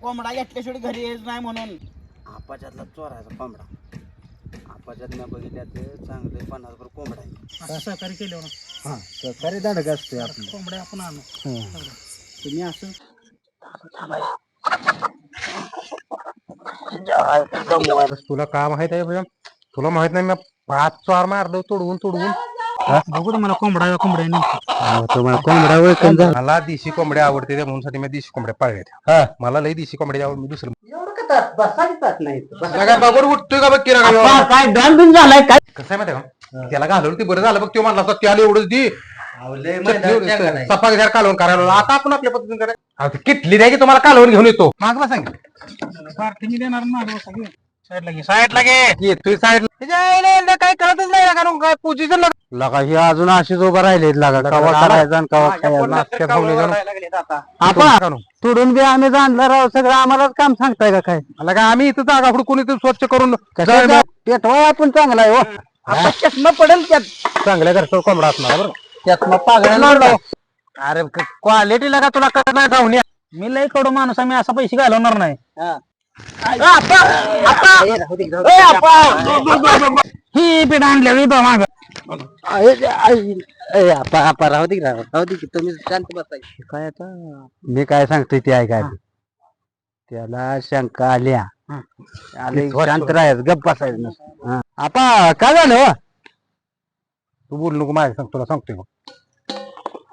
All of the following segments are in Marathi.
कोंबडा घेतल्याशिवाय घरी यायच नाही म्हणून. आपाच्यातला चोरायचा कोंबडा. आपाच्यात बघितल्यात चांगले पन्नास रुपये कोंबडा आहे. सहकारी केल्यावर. हा सरकारी दांडक असते आपलं. कोंबड्या आपण आणू. तुम्ही असं तुला का माहीत आहे भैया तुला माहीत नाही मी पाच चार मारलो तोडवून तोडवून. बघू दे मला कोंबडा कोंबड्या नेमकं. तुम्हाला कोंबडा ओळखून जा मला देशी कोंबड्या आवडते त्या म्हणून मी देशी कोंबड्या पाळल्या मला लई देशी कोंबड्या आवड मी दुसरं काय उठतोय का बघ की रागाला? काय डॉन बिन झालाय काय? कसं आहे माहिती का? त्याला घालवलं ते बरं झालं बघ तो म्हणला असता, त्याला एवढंच दी. सफा घ्या कालवून करायला लावलं. आता आपण आपल्या पद्धतीने करायचं. किटली नाही की तुम्हाला कालवून घेऊन येतो. माग बसा की. पार्टी मी देणार ना साईडला घे. साईडला घे. येतोय साईडला. कारण काय पोझिशन लगा ही अजून अशीच उभं राहिले लागा. कवा करायचा आणि कवा खायचा? नाश्त्यात खाऊन येतो. आपण तोडून बी आम्ही जाणलं राव सगळं आम्हालाच काम सांगताय का काय? मला काय आम्ही इथं जागा फुडकून इथं स्वच्छ करून पेटवा आपण चांगला आहे हो. चष्मा पडेल त्यात. चांगल्या घरचा कोंबडा असणार बरं. त्यात मग पागळ्या अरे क्वालिटी लागा तुला कळत नाही जाऊन या. मी लय कडू माणूस आहे मी असा पैसे घालवणार नाही. ही पीठ आणल्या इथं माग. आपा राहू दे राहू दे की तुम्ही शांत बसायची काय आता? मी काय सांगतोय ते ऐकाय त्याला शंका आल्या. आले शांत राहायचं गप्प बसायचं नसतं. आपा काय झालं हो? तू बोल नको माझ्या सांग तुला सांगतोय मग.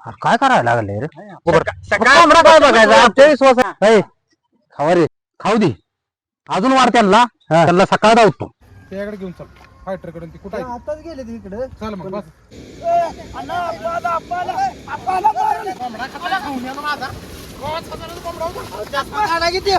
अरे काय करायला लागले रे? कोंबडा काय बघायचा? आमच्या विश्वास आहे. खावा रे. खाऊ दे. अजून वाढ त्यांना. त्यांना सकाळ धावतो. त्याकडे घेऊन चल. फायटरकडे ती कुठे आताच गेले तिकडे चल मग बस. किती